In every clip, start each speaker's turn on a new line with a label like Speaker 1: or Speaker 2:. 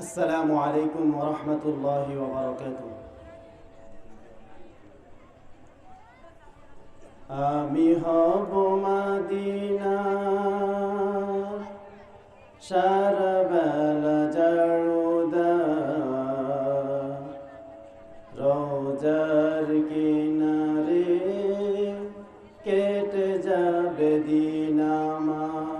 Speaker 1: আসসালামু আলাইকুম রহমতুল্লাহ বারকাত আমি হব মাদিনা সারা বেলা জাড়ুদা রোজার কিনারে কেটে যাবে দিনামা আমি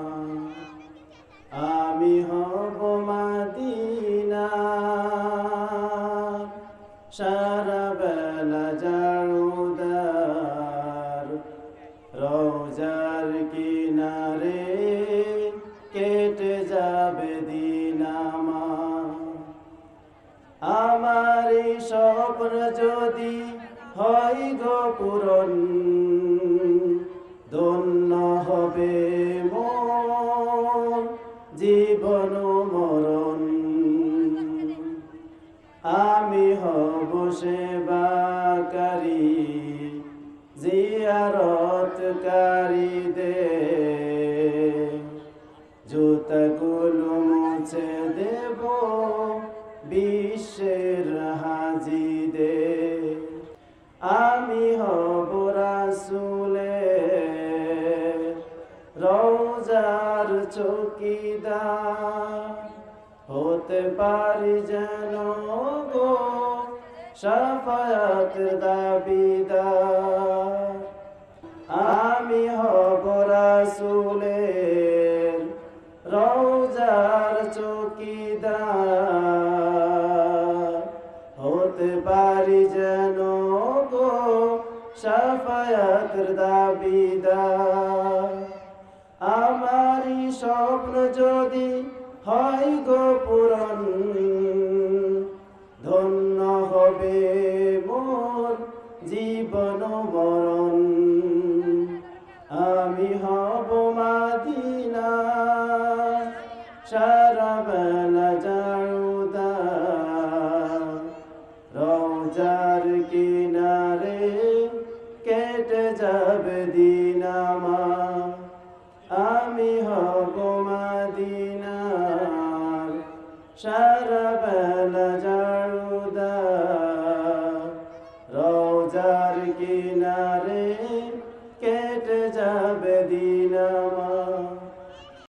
Speaker 1: রোজার কিনারে কেটে যাবে স্বপ্ন যদি ধন্য হবে জীবন মরণ। আমি হব সেবাকারী জিয়ারতকারী দে জুতগুলো মুছে দেব বিশ্বের হাজিদে আমি হব রাসুলে রোজার চৌকিদার। হতে পারি যেন গো সাফায়াত দাবিদার আমি হব রাসুলের রোজার চৌকিদার। হতে পারি যেন গো সাফায়াতের দাবিদার আমারই স্বপ্ন যদি হয় গো পূরণ জীবন মরণ। আমি হব মাদিনা। সারা বেলা জাড়ুদা রোজার কিনারে কেটে যাবে দিনামা আমি হব মাদিনার। সারা